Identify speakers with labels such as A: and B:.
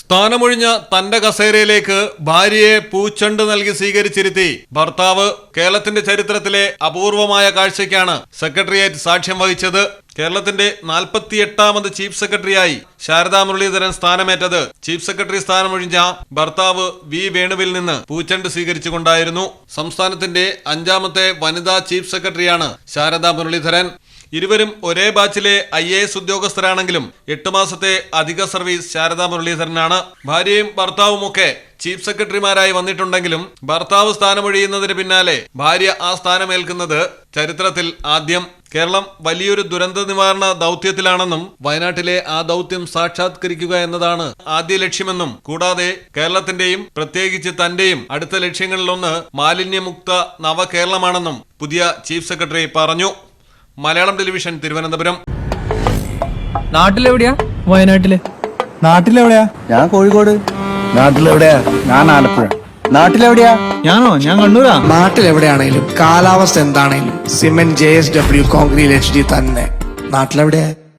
A: സ്ഥാനമൊഴിഞ്ഞ തന്റെ കസേരയിലേക്ക് ഭാര്യയെ പൂച്ചണ്ട് നൽകി സ്വീകരിച്ചിരുത്തി. ഭർത്താവ് കേരളത്തിന്റെ ചരിത്രത്തിലെ അപൂർവമായ കാഴ്ചയ്ക്കാണ് സെക്രട്ടേറിയറ്റ് സാക്ഷ്യം വഹിച്ചത്. കേരളത്തിന്റെ നാൽപ്പത്തിയെട്ടാമത് ചീഫ് സെക്രട്ടറിയായി ശാരദാ മുരളീധരൻ സ്ഥാനമേറ്റത്. ചീഫ് സെക്രട്ടറി സ്ഥാനമൊഴിഞ്ഞ ഭർത്താവ് വി വേണുവിൽ നിന്ന് പൂച്ചണ്ട് സ്വീകരിച്ചുകൊണ്ടായിരുന്നു. സംസ്ഥാനത്തിന്റെ അഞ്ചാമത്തെ വനിതാ ചീഫ് സെക്രട്ടറിയാണ് ശാരദാ മുരളീധരൻ. ഇരുവരും ഒരേ ബാച്ചിലെ ഐ എ എസ് ഉദ്യോഗസ്ഥരാണെങ്കിലും എട്ട് മാസത്തെ അധിക സർവീസ് ശാരദാ മുരളീധരനാണ്. ഭാര്യയും ഭർത്താവും ഒക്കെ ചീഫ് സെക്രട്ടറിമാരായി വന്നിട്ടുണ്ടെങ്കിലും ഭർത്താവ് സ്ഥാനമൊഴിയുന്നതിന് പിന്നാലെ ഭാര്യ ആ സ്ഥാനമേൽക്കുന്നത് ചരിത്രത്തിൽ ആദ്യം. കേരളം വലിയൊരു ദുരന്ത നിവാരണ ദൗത്യത്തിലാണെന്നും വയനാട്ടിലെ ആ ദൗത്യം സാക്ഷാത്കരിക്കുക എന്നതാണ് ആദ്യ ലക്ഷ്യമെന്നും കൂടാതെ കേരളത്തിന്റെയും പ്രത്യേകിച്ച് തന്റെയും അടുത്ത ലക്ഷ്യങ്ങളിലൊന്ന് മാലിന്യമുക്ത നവകേരളമാണെന്നും പുതിയ ചീഫ് സെക്രട്ടറി പറഞ്ഞു. മലയാളം ടെലിവിഷൻ തിരുവനന്തപുരം.
B: നാട്ടിലെവിടെയാ? വയനാട്ടിൽ.
C: നാട്ടിലെവിടെയാ? ഞാൻ കോഴിക്കോട്. നാട്ടിലെവിടെയാ? ഞാൻ ആലപ്പുഴ. നാട്ടിലെവിടെയാ?
B: ഞാനോ? ഞാൻ കണ്ണൂരാ.
D: നാട്ടിലെവിടെയാണേലും കാലാവസ്ഥ എന്താണേലും cement J S W concrete H D തന്നെ. നാട്ടിലെവിടെയാ?